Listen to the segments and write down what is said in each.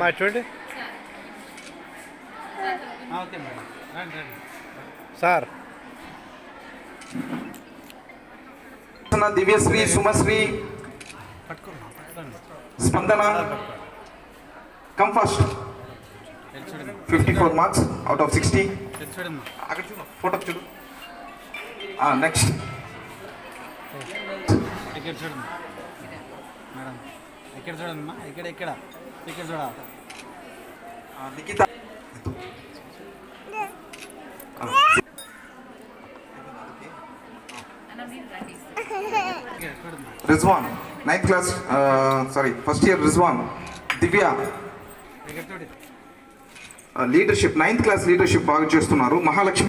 మా చూడండి. Sir. Divyasri Sumasri. Spandana. Come first fifty four marks out of sixty అక్కడ చూడు ఫోటో చూడు. నెక్స్ట్ ఇక్కడ చూడమ్మా? మేడం ఇక్కడ చూడమ్మా? ఇక్కడ ఇక్కడ Nikhita Rizwan ninth class sorry first year Rizwan Divya. Leadership ninth class leadership బాగా చేస్తున్నారు. Mahalakshmi.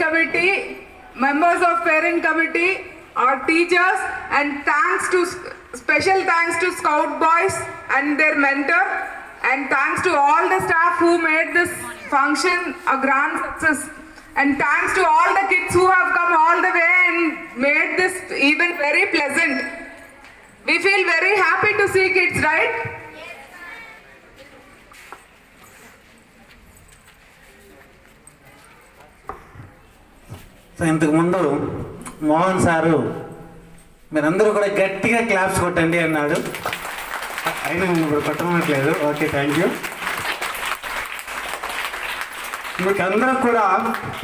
Committee, members of parent committee, our teachers, and thanks to special thanks to Scout boys and their mentor, and thanks to all the staff who made this function a grand success. And thanks to all the kids who have come all the way and made this event very pleasant. We feel very happy to see kids, right? So ఇంతకుముందు Mohan sir మీరందరూ కూడా గట్టిగా claps కొట్టండి అన్నాడు. అయినా మేము ఇప్పుడు కొట్టమనట్లేదు okay thank you మీకు అందరూ కూడా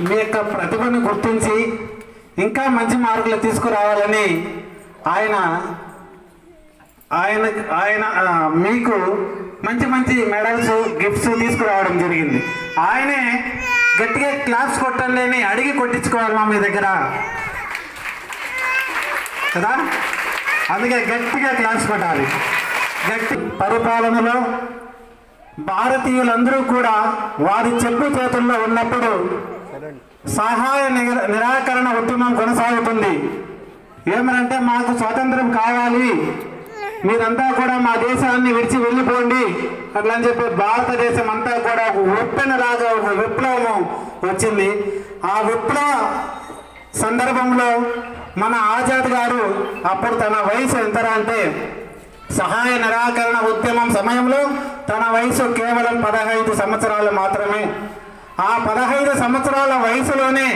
మీ యొక్క ప్రతిభను గుర్తించి ఇంకా మంచి మార్కులు తీసుకురావాలని ఆయన ఆయన ఆయన మీకు మంచి మంచి మెడల్స్ గిఫ్ట్స్ తీసుకురావడం జరిగింది. ఆయనే గట్టిగా క్లాప్స్ కొట్టండి అడిగి అడిగి కొట్టించుకోవాలమ్మా మీ దగ్గర. కదా? అందుకే గట్టిగా క్లాప్స్ కొట్టాలి. గట్టి పరిపాలనలో భారతీయులందరూ కూడా వారి చెప్పు చేతుల్లో ఉన్నప్పుడు సహాయ నిర- నిరాకరణ ఉద్యమం కొనసాగుతుంది. ఏమనంటే మాకు స్వాతంత్రం కావాలి. మీరంతా కూడా మా దేశాన్ని విడిచి వెళ్ళిపోండి. అట్లా అని చెప్పి భారతదేశం అంతా కూడా ఒక ఉప్పెన లాగా ఒక విప్లవం వచ్చింది. ఆ విప్లవ సందర్భంలో మన ఆజాద్ గారు అప్పుడు తన వయసు ఎంతరా అంటే సహాయ నిరాకరణ ఉద్యమం సమయంలో తన వయసు కేవలం పదహైదు సంవత్సరాలు మాత్రమే. ఆ పదహైదు సంవత్సరాల వయసులోనే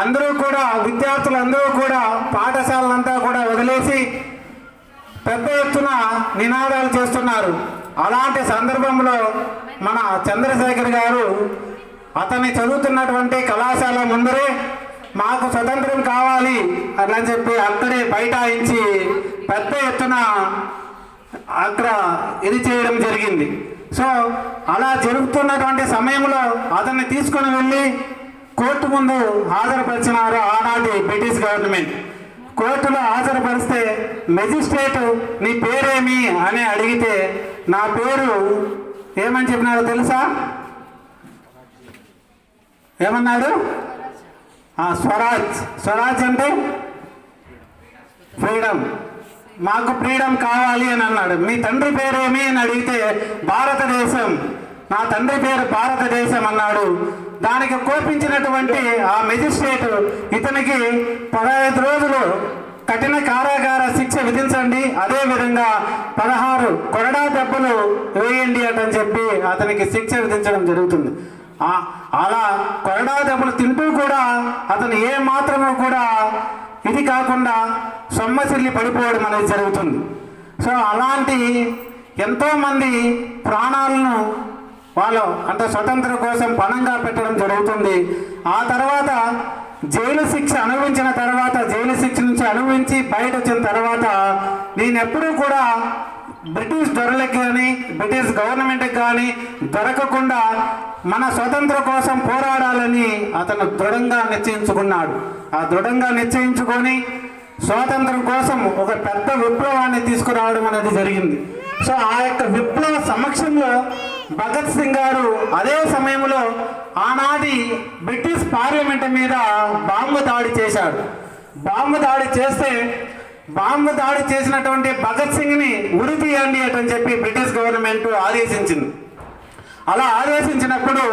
అందరూ కూడా విద్యార్థులందరూ కూడా పాఠశాలలంతా కూడా వదిలేసి పెద్ద ఎత్తున నినాదాలు చేస్తున్నారు. అలాంటి సందర్భంలో మన చంద్రశేఖర్ గారు అతన్ని చదువుతున్నటువంటి కళాశాల ముందరే మాకు స్వతంత్రం కావాలి అని చెప్పి అక్కడే బైఠాయించి పెద్ద ఎత్తున అక్కడ ఇది చేయడం జరిగింది. సో అలా జరుగుతున్నటువంటి సమయంలో అతన్ని తీసుకొని వెళ్ళి కోర్టు ముందు హాజరుపరిచినారు ఆనాటి బ్రిటిష్ గవర్నమెంట్. కోర్టులో హాజరుపరిస్తే మెజిస్ట్రేట్ నీ పేరేమి? అని అడిగితే నా పేరు ఏమని చెప్పినారో తెలుసా? ఏమన్నాడు ఆ, స్వరాజ్. స్వరాజ్ అంటే ఫ్రీడమ్. మాకు ఫ్రీడమ్ కావాలి అని అన్నాడు. మీ తండ్రి పేరేమి? అని అడిగితే భారతదేశం. నా తండ్రి పేరు భారతదేశం అన్నాడు. దానికి కోపించినటువంటి ఆ మెజిస్ట్రేట్ ఇతనికి పదహైదు రోజులు కఠిన కారాగార శిక్ష విధించండి. అదే విధంగా పదహారు కొరడా దెబ్బలు వేయండి అటని చెప్పి అతనికి శిక్ష విధించడం జరుగుతుంది. అలా కొరడా దెబ్బలు తింటూ కూడా అతను ఏ మాత్రము కూడా ఇది కాకుండా సొమ్మసిల్లి పడిపోవడం అనేది జరుగుతుంది. సో అలాంటి ఎంతోమంది ప్రాణాలను వాళ్ళు అంటే స్వతంత్ర కోసం పణంగా పెట్టడం జరుగుతుంది. ఆ తర్వాత జైలు శిక్ష అనుభవించిన తర్వాత జైలు శిక్ష నుంచి అనుభవించి బయట వచ్చిన తర్వాత నేనెప్పుడూ కూడా బ్రిటిష్ దొరలకు కానీ బ్రిటిష్ గవర్నమెంట్కి కానీ దొరకకుండా మన స్వతంత్ర కోసం పోరాడాలని అతను దృఢంగా నిశ్చయించుకున్నాడు. ఆ దృఢంగా నిశ్చయించుకొని స్వాతంత్రం కోసం ఒక పెద్ద విప్లవాన్ని తీసుకురావడం అనేది జరిగింది. సో ఆ యొక్క విప్లవ సమక్షంలో భగత్ సింగ్ గారు అదే సమయంలో ఆనాటి బ్రిటిష్ పార్లమెంట్ మీద బాంబు దాడి చేశాడు బాంబు దాడి చేస్తే బాంబు దాడి చేసినటువంటి భగత్ సింగ్ని ఉరి తీయండి అని చెప్పి బ్రిటిష్ గవర్నమెంట్ ఆదేశించింది. అలా ఆదేశించినప్పుడు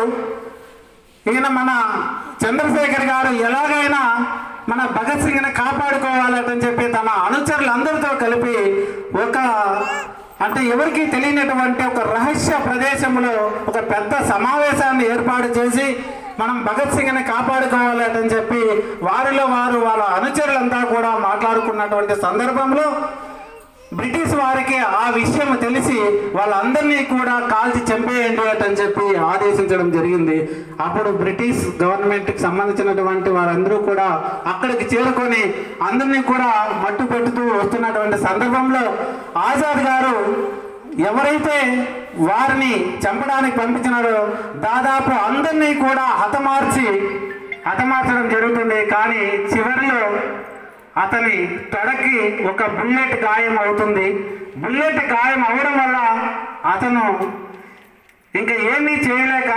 ఈయన మన చంద్రశేఖర్ గారు ఎలాగైనా మన భగత్ సింగ్ని కాపాడుకోవాలని చెప్పి తన అనుచరులందరితో కలిపి ఒక అంటే ఎవరికి తెలియనటువంటి ఒక రహస్య ప్రదేశంలో ఒక పెద్ద సమావేశాన్ని ఏర్పాటు చేసి మనం భగత్ సింగ్ని కాపాడుకోవాలని చెప్పి వారిలో వారు వాళ్ళ అనుచరులంతా కూడా మాట్లాడుకున్నటువంటి సందర్భంలో బ్రిటిష్ వారికి ఆ విషయం తెలిసి వాళ్ళందరినీ కూడా కాల్చి చంపేయండి అని చెప్పి ఆదేశించడం జరిగింది. అప్పుడు బ్రిటిష్ గవర్నమెంట్కి సంబంధించినటువంటి వారందరూ కూడా అక్కడికి చేరుకొని అందరినీ కూడా మట్టు పెట్టుతూ వస్తున్నటువంటి సందర్భంలో ఆజాద్ గారు ఎవరైతే వారిని చంపడానికి పంపించినారో దాదాపు అందరినీ కూడా హతమార్చి హతమార్చడం జరుగుతుంది. కానీ చివరిలో అతని తొడకి ఒక బుల్లెట్ గాయం అవుతుంది. బుల్లెట్ గాయం అవడం వల్ల అతను ఇంకా ఏమీ చేయలేక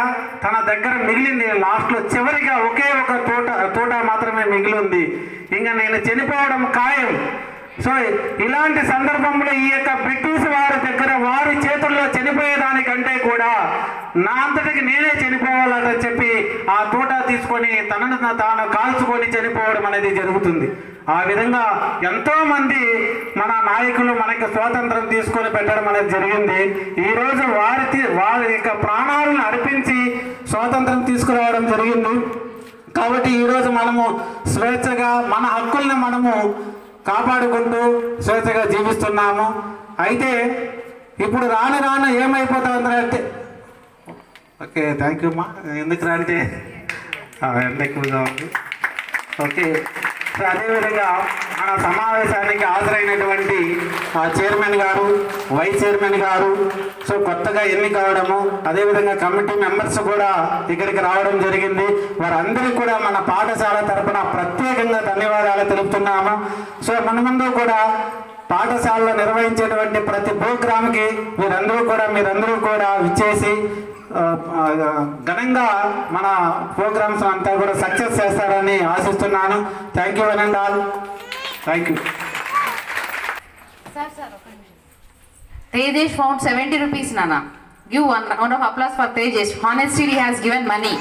తన దగ్గర మిగిలింది. లాస్ట్లో చివరిగా ఒకే ఒక తోట తోట మాత్రమే మిగిలింది. ఇంకా నేను చనిపోవడం ఖాయం. సో ఇలాంటి సందర్భంలో ఈ యొక్క బ్రిటిష్ వారి దగ్గర వారి చేతుల్లో చనిపోయేదానికంటే కూడా నా అంతటికి నేనే చనిపోవాలని చెప్పి ఆ తోట తీసుకొని తనను తాను కాల్చుకొని చనిపోవడం అనేది జరుగుతుంది. ఆ విధంగా ఎంతో మంది మన నాయకులు మనకి స్వాతంత్రం తీసుకొని పెట్టడం అనేది జరిగింది. ఈరోజు వారి తీ- వారి యొక్క ప్రాణాలను అర్పించి స్వాతంత్రం తీసుకురావడం జరిగింది. కాబట్టి ఈరోజు మనము స్వేచ్ఛగా మన హక్కుల్ని మనము కాపాడుకుంటూ స్వేచ్ఛగా జీవిస్తున్నాము. అయితే ఇప్పుడు రాను రాను ఏమైపోతుందంటే ఓకే థ్యాంక్ యూ అమ్మా. ఎందుకు అంటే? ఎంత ఎక్కువగా ఉంది. ఓకే. సో అదేవిధంగా మన సమావేశానికి హాజరైనటువంటి చైర్మన్ గారు వైస్ చైర్మన్ గారు సో కొత్తగా ఎన్ని కావడము అదేవిధంగా కమిటీ మెంబర్స్ కూడా ఇక్కడికి రావడం జరిగింది. వారందరికీ కూడా మన పాఠశాల తరఫున ప్రత్యేకంగా ధన్యవాదాలు తెలుపుతున్నాము. సో మన ముందు కూడా పాఠశాలలో నిర్వహించేటువంటి ప్రతి ప్రోగ్రామ్కి మీరందరూ కూడా మీరందరూ కూడా విచ్చేసి ఘనంగా మన ప్రోగ్రామ్స్ అంతా కూడా సక్సెస్ చేస్తారని ఆశిస్తున్నాను thank you one and all thank you. Tejesh found 70 rupees, Nana. Give one round of applause for Tejesh. Honestly, he has given money.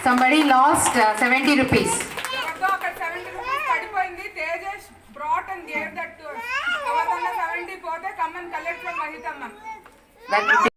Somebody lost uh, 70 rupees. ఎవరిదన్నా సెవెంటీ పోతే come and collect from Mahitamma That